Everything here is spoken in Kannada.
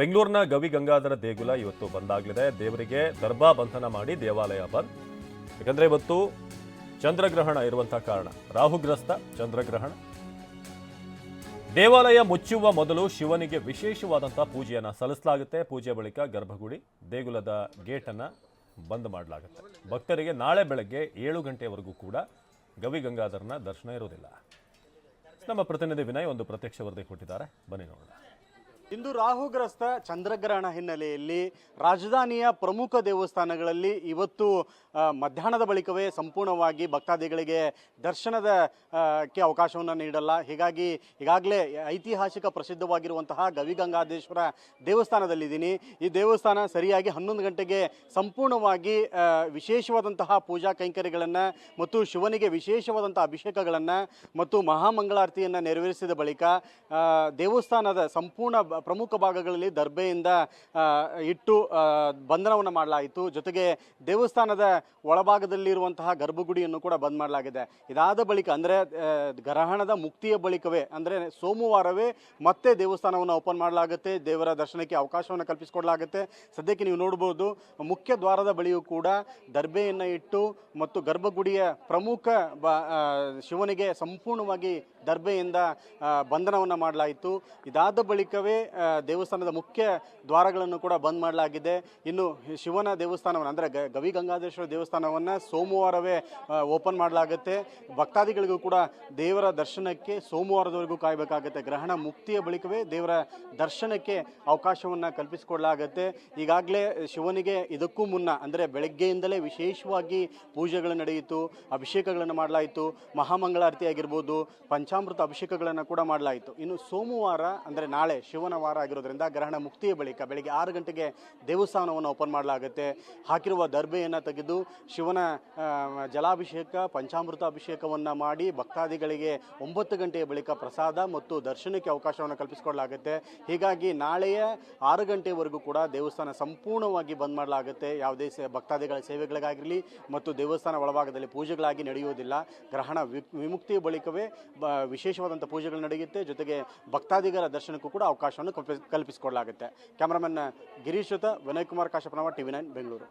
ಬೆಂಗಳೂರಿನ ಗವಿ ಗಂಗಾಧರ ದೇಗುಲ ಇವತ್ತು ಬಂದಾಗಲಿದೆ. ದೇವರಿಗೆ ದರ್ಬಾ ಬಂಧನ ಮಾಡಿ ದೇವಾಲಯ ಬಂದ್. ಯಾಕಂದ್ರೆ ಇವತ್ತು ಚಂದ್ರಗ್ರಹಣ ಇರುವಂತಹ ಕಾರಣ. ರಾಹುಗ್ರಸ್ತ ಚಂದ್ರಗ್ರಹಣ. ದೇವಾಲಯ ಮುಚ್ಚುವ ಮೊದಲು ಶಿವನಿಗೆ ವಿಶೇಷವಾದಂತಹ ಪೂಜೆಯನ್ನ ಸಲ್ಲಿಸಲಾಗುತ್ತೆ. ಪೂಜೆ ಬಳಿಕ ಗರ್ಭಗುಡಿ ದೇಗುಲದ ಗೇಟನ್ನ ಬಂದ್ ಮಾಡಲಾಗುತ್ತೆ. ಭಕ್ತರಿಗೆ ನಾಳೆ ಬೆಳಗ್ಗೆ ಏಳು ಗಂಟೆವರೆಗೂ ಕೂಡ ಗವಿ ಗಂಗಾಧರನ ದರ್ಶನ ಇರುವುದಿಲ್ಲ. ನಮ್ಮ ಪ್ರತಿನಿಧಿ ವಿನಯ್ ಒಂದು ಪ್ರತ್ಯಕ್ಷ ವರದಿ ಕೊಟ್ಟಿದ್ದಾರೆ. ಬನ್ನಿ ನೋಡೋಣ. ಇಂದು ರಾಹುಗ್ರಸ್ತ ಚಂದ್ರಗ್ರಹಣ ಹಿನ್ನೆಲೆಯಲ್ಲಿ ರಾಜಧಾನಿಯ ಪ್ರಮುಖ ದೇವಸ್ಥಾನಗಳಲ್ಲಿ ಇವತ್ತು ಮಧ್ಯಾಹ್ನದ ಬಳಿಕವೇ ಸಂಪೂರ್ಣವಾಗಿ ಭಕ್ತಾದಿಗಳಿಗೆ ದರ್ಶನದ ಕ್ಕೆ ಅವಕಾಶವನ್ನು ನೀಡಲ್ಲ. ಹೀಗಾಗಿ ಈಗಾಗಲೇ ಐತಿಹಾಸಿಕ ಪ್ರಸಿದ್ಧವಾಗಿರುವಂತಹ ಗವಿಗಂಗಾಧೇಶ್ವರ ದೇವಸ್ಥಾನದಲ್ಲಿದ್ದೀನಿ. ಈ ದೇವಸ್ಥಾನ ಸರಿಯಾಗಿ ಹನ್ನೊಂದು ಗಂಟೆಗೆ ಸಂಪೂರ್ಣವಾಗಿ ವಿಶೇಷವಾದಂತಹ ಪೂಜಾ ಕೈಂಕರ್ಯಗಳನ್ನು ಮತ್ತು ಶಿವನಿಗೆ ವಿಶೇಷವಾದಂಥ ಅಭಿಷೇಕಗಳನ್ನು ಮತ್ತು ಮಹಾಮಂಗಳಾರತಿಯನ್ನು ನೆರವೇರಿಸಿದ ಬಳಿಕ ದೇವಸ್ಥಾನದ ಸಂಪೂರ್ಣ ಪ್ರಮುಖ ಭಾಗಗಳಲ್ಲಿ ದರ್ಬೆಯಿಂದ ಇಟ್ಟು ಬಂಧನವನ್ನು ಮಾಡಲಾಯಿತು. ಜೊತೆಗೆ ದೇವಸ್ಥಾನದ ಒಳಭಾಗದಲ್ಲಿರುವಂತಹ ಗರ್ಭಗುಡಿಯನ್ನು ಕೂಡ ಬಂದ್ ಮಾಡಲಾಗಿದೆ. ಇದಾದ ಬಳಿಕ ಅಂದರೆ ಗ್ರಹಣದ ಮುಕ್ತಿಯ ಬಳಿಕವೇ, ಅಂದರೆ ಸೋಮವಾರವೇ ಮತ್ತೆ ದೇವಸ್ಥಾನವನ್ನು ಓಪನ್ ಮಾಡಲಾಗುತ್ತೆ. ದೇವರ ದರ್ಶನಕ್ಕೆ ಅವಕಾಶವನ್ನು ಕಲ್ಪಿಸಿಕೊಡಲಾಗುತ್ತೆ. ಸದ್ಯಕ್ಕೆ ನೀವು ನೋಡ್ಬೋದು, ಮುಖ್ಯ ದ್ವಾರದ ಬಳಿಯೂ ಕೂಡ ದರ್ಬೆಯನ್ನು ಇಟ್ಟು ಮತ್ತು ಗರ್ಭಗುಡಿಯ ಪ್ರಮುಖ ಬ ಶಿವನಿಗೆ ಸಂಪೂರ್ಣವಾಗಿ ದರ್ಬೆಯಿಂದ ಬಂಧನವನ್ನು ಮಾಡಲಾಯಿತು. ಇದಾದ ಬಳಿಕವೇ ದೇವಸ್ಥಾನದ ಮುಖ್ಯ ದ್ವಾರಗಳನ್ನು ಕೂಡ ಬಂದ್ ಮಾಡಲಾಗಿದೆ. ಇನ್ನು ಶಿವನ ದೇವಸ್ಥಾನವನ್ನು, ಅಂದರೆ ಗವಿ ಗಂಗಾಧೇಶ್ವರ ದೇವಸ್ಥಾನವನ್ನು ಸೋಮವಾರವೇ ಓಪನ್ ಮಾಡಲಾಗುತ್ತೆ. ಭಕ್ತಾದಿಗಳಿಗೂ ಕೂಡ ದೇವರ ದರ್ಶನಕ್ಕೆ ಸೋಮವಾರದವರೆಗೂ ಕಾಯಬೇಕಾಗುತ್ತೆ. ಗ್ರಹಣ ಮುಕ್ತಿಯ ಬಳಿಕವೇ ದೇವರ ದರ್ಶನಕ್ಕೆ ಅವಕಾಶವನ್ನು ಕಲ್ಪಿಸಿಕೊಡಲಾಗುತ್ತೆ. ಈಗಾಗಲೇ ಶಿವನಿಗೆ ಇದಕ್ಕೂ ಮುನ್ನ, ಅಂದರೆ ಬೆಳಗ್ಗೆಯಿಂದಲೇ ವಿಶೇಷವಾಗಿ ಪೂಜೆಗಳು ನಡೆಯಿತು, ಅಭಿಷೇಕಗಳನ್ನು ಮಾಡಲಾಯಿತು, ಮಹಾಮಂಗಳಾರತಿ ಆಗಿರ್ಬೋದು, ಪಂಚಾಮೃತ ಅಭಿಷೇಕಗಳನ್ನು ಕೂಡ ಮಾಡಲಾಯಿತು. ಇನ್ನು ಸೋಮವಾರ, ಅಂದರೆ ನಾಳೆ ಶಿವನ ವಾರ ಆಗಿರೋದ್ರಿಂದ ಗ್ರಹಣ ಮುಕ್ತಿಯ ಬಳಿಕ ಬೆಳಿಗ್ಗೆ ಆರು ಗಂಟೆಗೆ ದೇವಸ್ಥಾನವನ್ನು ಓಪನ್ ಮಾಡಲಾಗುತ್ತೆ. ಹಾಕಿರುವ ದರ್ಬೆಯನ್ನು ತೆಗೆದು ಶಿವನ ಜಲಾಭಿಷೇಕ, ಪಂಚಾಮೃತ ಅಭಿಷೇಕವನ್ನು ಮಾಡಿ ಭಕ್ತಾದಿಗಳಿಗೆ ಒಂಬತ್ತು ಗಂಟೆಯ ಬಳಿಕ ಪ್ರಸಾದ ಮತ್ತು ದರ್ಶನಕ್ಕೆ ಅವಕಾಶವನ್ನು ಕಲ್ಪಿಸಿಕೊಡಲಾಗುತ್ತೆ. ಹೀಗಾಗಿ ನಾಳೆಯ ಆರು ಗಂಟೆವರೆಗೂ ಕೂಡ ದೇವಸ್ಥಾನ ಸಂಪೂರ್ಣವಾಗಿ ಬಂದ್ ಮಾಡಲಾಗುತ್ತೆ. ಯಾವುದೇ ಸೇ, ಭಕ್ತಾದಿಗಳ ಸೇವೆಗಳಿಗಾಗಿರಲಿ ಮತ್ತು ದೇವಸ್ಥಾನ ಒಳಭಾಗದಲ್ಲಿ ಪೂಜೆಗಳಾಗಿ ನಡೆಯುವುದಿಲ್ಲ. ಗ್ರಹಣ ವಿಮುಕ್ತಿಯ ಬಳಿಕವೇ ವಿಶೇಷವಾದಂಥ ಪೂಜೆಗಳು ನಡೆಯುತ್ತೆ. ಜೊತೆಗೆ ಭಕ್ತಾದಿಗಳ ದರ್ಶನಕ್ಕೂ ಕೂಡ ಅವಕಾಶವನ್ನು ಕಲ್ಪಿಸಿಕೊಡಲಾಗುತ್ತೆ. ಕ್ಯಾಮರಾಮನ್ ಗಿರೀಶ್ ಜೊತೆ ವಿನಯ್ ಕುಮಾರ್ ಕಾಶಪ್ಪನವ ಟಿವಿ ನೈನ್ ಬೆಂಗಳೂರು.